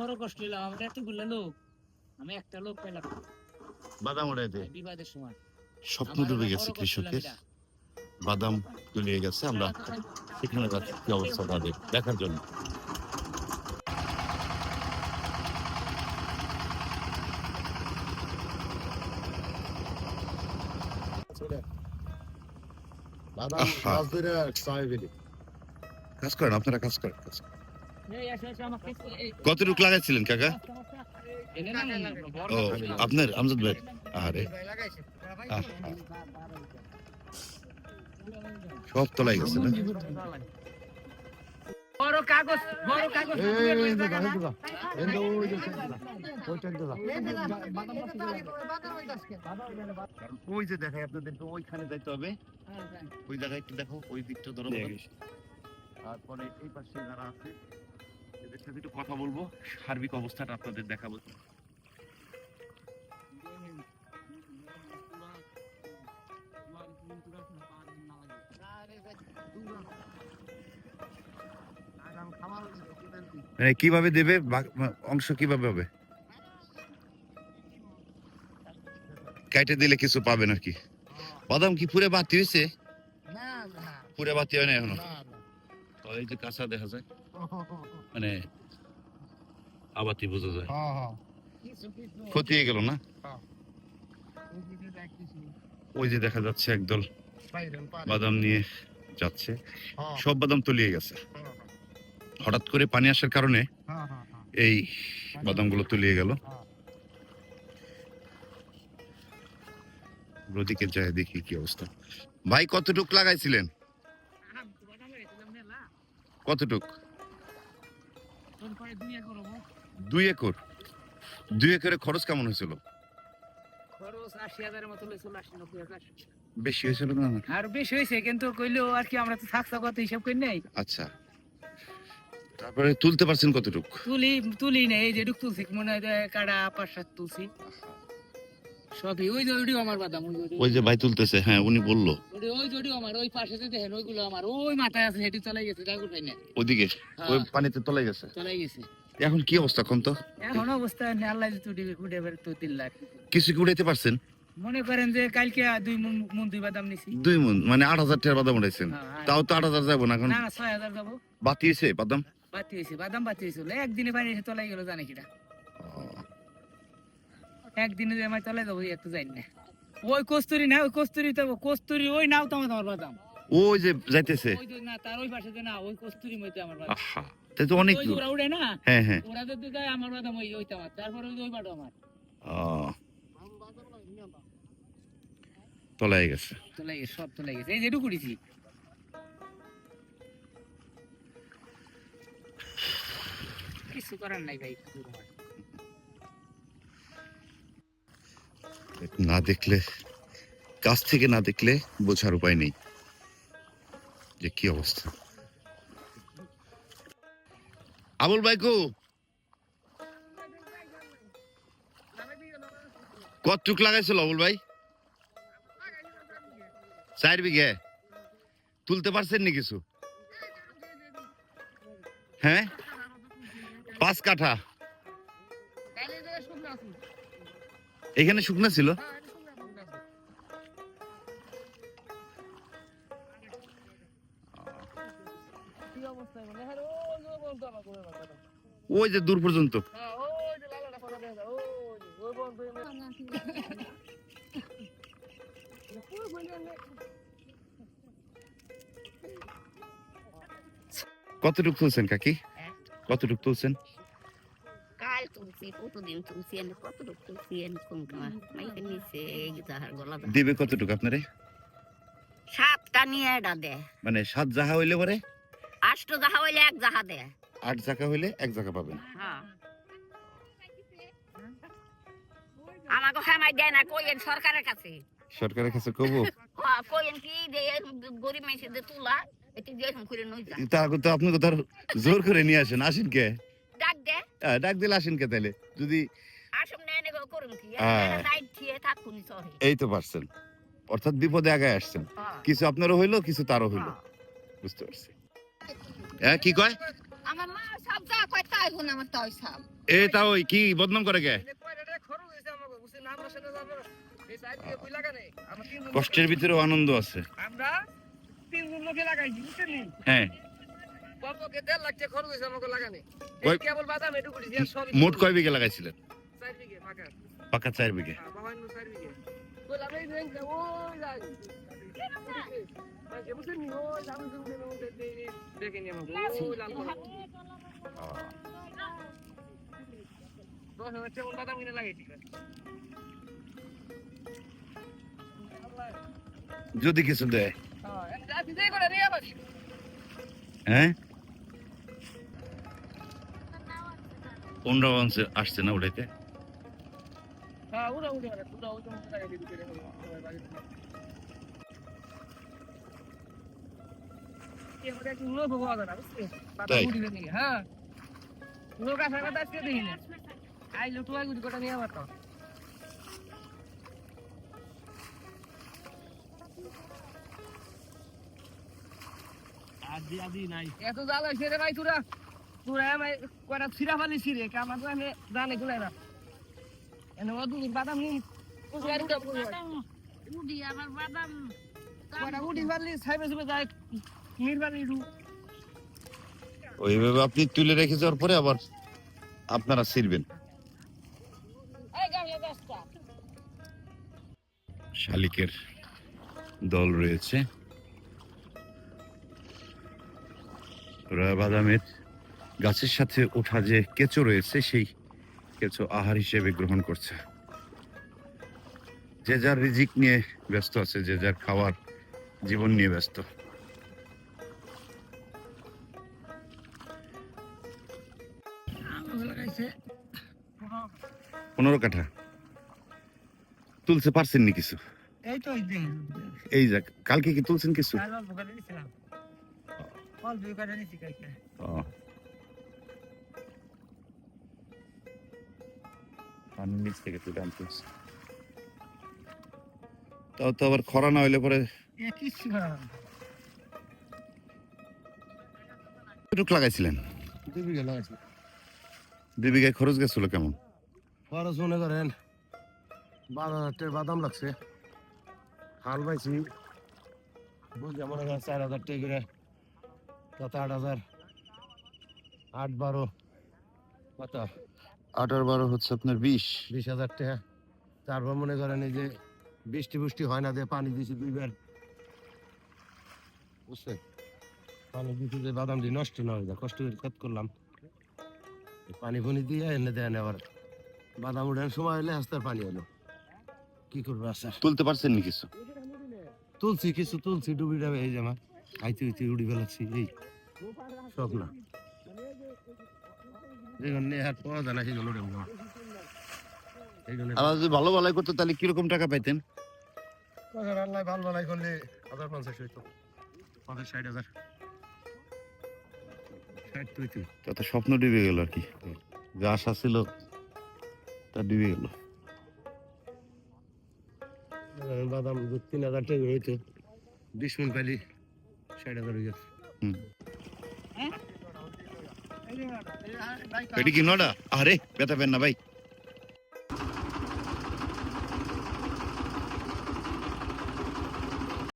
বড় কষ্ট হইল আমরা এতগুলো লোক আমি একটা লোক পেলাম বাদাম উড়াইতে বিবাদের সময়। স্বপ্ন ডুবে গেছে কৃষকের। বাদাম তলিয়ে গেছে আমরা সেখানে যাচ্ছি কি অবস্থা তাদের দেখার জন্য। কাজ করেন আপনারা কাজ করেন কাজ করেন। কতটুক লাগাইছিলেন কাকা? ও আপনার আমজাদ ভাই? আরে সব তলাই গেছে না? বড় কাগজ বড় কাগজ যে ওই যে দেখায় আপনাদেরকে ওইখানে যাইতে হবে। ওই জায়গায় একটু দেখো ওই দিকটা ধরো। তারপরে এই পাশে যারা আছে এদের সাথে একটু কথা বলব সার্বিক অবস্থাটা আপনাদের দেখাবো। মানে কীভাবে দেবে অংশ কীভাবে হবে? কেটে দিলে কিছু পাবে নাকি? বাদাম কি পুরে বাতি হয়েছে? পুরে বাতি হয় না এখনও? তো এই যে কাঁচা দেখা যায়। মানে আবাতি বোঝা যায়। ক্ষতি গেল না? ওই যে দেখা যাচ্ছে একদল বাদাম নিয়ে যাচ্ছে। সব বাদাম তলিয়ে গেছে। হঠাৎ করে পানি আসার কারণে এই বাদামগুলো তলিয়ে গেল। ওদিকে যায় দেখি কি অবস্থা। ভাই কতটুক লাগাইছিলেন? কতটুক? দুই একর। দুই একরে খরচ কেমন হয়েছিল? বেশি হয়েছিল না? আর বেশি হয়েছে কিন্তু কইলেও আর কি আমরা তো থাকতে কত হিসাব করি নাই। আচ্ছা। তারপরে তুলতে পারছেন কতটুক? তুলি তুলি নেই এই যেটুক তুলছি মনে হয় কাটা পাঁচ সাত তুলছি। সবই। ওই যে আমার বাদাম ওই যে- ভাই তুলতেছে হ্যাঁ উনি বলল। ওই- ওই জড়িও আমার ওই পাশে দেখেন ওইগুলো আমার। ওই মাথায় আছে হেঁটে চলে গেছে পাই না ওদিকে ওই পানিতে তলে গেছে? চলে গেছে। এখন কি অবস্থা কোন তো? এখন অবস্থা নেই, আল্লাহ উঠে বের তো তিন লাখ। কিছু কি উড়াইতে পারছেন? মনে করেন যে কালকে দুই মন মন দুই বাদাম নিছি। দুই মন মানে আট হাজার টাকার বাদাম উঠাইছেন। হ্যাঁ, তাও তো আট হাজার যাব না এখন? না ছয় হাজার যাব। বাতিয়েছে বাদাম? বাতি হয়েছে বাদাম বাতি হয়েছিল একদিনে পানি এসে তলাই গেল জানে কিটা একদিনে যে আমার চলে যাব একটু যাই না। ওই কস্তুরি না ওই কস্তুরি তো কস্তুরি ওই নাও তো আমার বাদাম ওই যে যাইতেছে। ওই না তার ওই পাশে যে না ওই কস্তুরি আমার বাদাম আহা তো অনেক দূর। ওরা উড়ে না হ্যাঁ হ্যাঁ। ওরা যদি যায় আমার বাদাম ওই ওইটা আমার তারপরে ওই ওই বাদাম আমার। ও, তলায় গেছে। গেছে সব তলাই গেছে। এই করেছি কিছু করার নাই ভাই না দেখলে, কাছ থেকে না দেখলে বোঝার উপায় নেই। যে কি অবস্থা? আবুল ভাইকু কতটুক লাগাইছিল আবুল ভাই? চার বিঘে? তুলতে পারছেন নি কিছু? হ্যাঁ? পাঁচ কাঠা? এখানে শুকনা ছিল? ওই যে দূর পর্যন্ত। কতটুক তুলছেন কাকি? কতটুক তুলছেন? কতদিন তুলছি এনে কত তুলছি এনে কুমকা মাইকে নিচে এই গলা দা দিবে কতটুক আপনারে? সাতটা নিয়ে এটা দে। মানে সাত জাহা হইলে পরে? আষ্ট যাহা হইলে এক যাহা দে। আট হইলে এক পাবেন। হ্যাঁ। আমাকে হেমাই দেয় না কইেন সরকারের কাছে। সরকারের কাছে কব? হ্যাঁ, কইেন কি যে গরিব মেয়েছে তুলা এটি যে করে নই যা। তার তো আপনি তো জোর করে নিয়ে আসেন। আসেন কে? ডাক ডাক দিলে আসেন কে তাহলে যদি কি? হ্যাঁ। এই তো পারছেন। অর্থাৎ বিপদে আগে আসছেন। হ্যাঁ। কিছু আপনারও হইল কিছু তারও হইল। হ্যাঁ। বুঝতে পারছি। হ্যাঁ কি কয়? আমার মা সব যা কয় তাই গুণ আমার তাই সব। এ তাও ওই কি বদনাম করে গে কষ্টের ভিতরেও আনন্দ আছে। আমরা তিনজন লাগাইছি হ্যাঁ। কমপক্ষে দেড় লাখ টাকা খরচ হয়েছে আমাকে লাগানে। কয়- এই কেবল বাদাম এটুকু মোট কয় বিঘা লাগাইছিলেন? চার বিঘে ফাঁকা। পাকা চার বিঘে। চার এই ব্যাংকে, ওই যাই। দশ হাজার টাকা বাদাম কিনে লাগাইছি। যদি কিছু দেয়। হ্যাঁ, এখন যাচ্ছি, যেই করে নিয়ে আবার। পনেরো অংশে আসছে না উঠাইতে হ্যাঁ, উড়া উড়ে বেড়াচ্ছে, উড়া উড়ে উড়ে লাগাইছি ভিতরে, সবাই বাড়িতে। এবারে একটু লোক হওয়া যায় না, বুঝলি? বাদাম তাই? উঠিবে নাকি, হ্যাঁ। লোক আসার কথা আজকে দেখি না। আইলো টুয়াই গুটি কটা নিয়ে আবার তো। এত জাল হয়েছে রে ভাই তোরা তোরা আমায় কয়টা ছিঁড়া ফালি ছিঁড়ে আমার তো আমি জানে গুলাই না এনে বাদাম নিন কুচকার উডি আমার বাদাম কয়টা উঠি ফালি সাইবে সুবে যায় নির্বাণী রু। ওইভাবে আপনি তুলে রেখে যাওয়ার পরে আবার আপনারা ছিড়বেন। শালিকের দল রয়েছে। বাদামের গাছের সাথে ওঠা যে কেঁচো রয়েছে সেই কেঁচো আহার হিসেবে গ্রহণ করছে। যে যার রিজিক নিয়ে ব্যস্ত আছে যে যার খাওয়ার জীবন নিয়ে ব্যস্ত। পনেরো কাঠা। তুলতে পারছেন নি কিছু? এই যাক কালকে কি তুলছেন কিছু? ও। আমি নিচ থেকে তুলে আনতেছি তাও তো আবার খরা না হইলে পরে কতটুক লাগাইছিলেন? দুই বিঘা লাগাইছি। দুই বিঘায় খরচ গেছিল কেমন? খরচ মনে করেন বারো হাজার টাকা বাদাম লাগছে। হাল পাইছি। বুঝলে মনে করেন চার হাজার টাকা করে কত আট হাজার আট বারো কত? আট আর বারো হচ্ছে আপনার বিশ। বিশ হাজার টাকা। তারপর মনে করেন এই যে বৃষ্টি বৃষ্টি হয় না দিয়ে পানি দিয়েছি দুইবার। বুঝছে পানি দিয়েছি যে বাদাম দিয়ে নষ্ট না হয়ে যায় কষ্ট করে কাজ করলাম। পানি ফানি দিয়ে এনে দেন আবার। বাদাম উঠানোর সময় হলে আস্তে পানি হলো কি করব আচ্ছা? তুলতে পারছেন নি কিছু? তুলছি কিছু তুলছি ডুবি ডাবে এই জামা আইতে হইতে উড়ি বেলাচ্ছি এই। সব না। আর যদি ভালো ভালো করতো তাহলে কীরকম টাকা পাইতেন? টাকার আল্লাহ ভালো ভালাই করলে হাজার পঞ্চাশ হইতো। পঞ্চাশ ষাট হাজার। তত স্বপ্ন ডুবে গেল আর কি। যে আশা ছিল তা ডুবে গেল। বাদাম দু তিন হাজার টাকা হইতো। বিশ মিনিট পাইলি ষাট হাজার হয়ে গেছে। হুম। এটা কি নটা আরে ব্যথা পেন না ভাই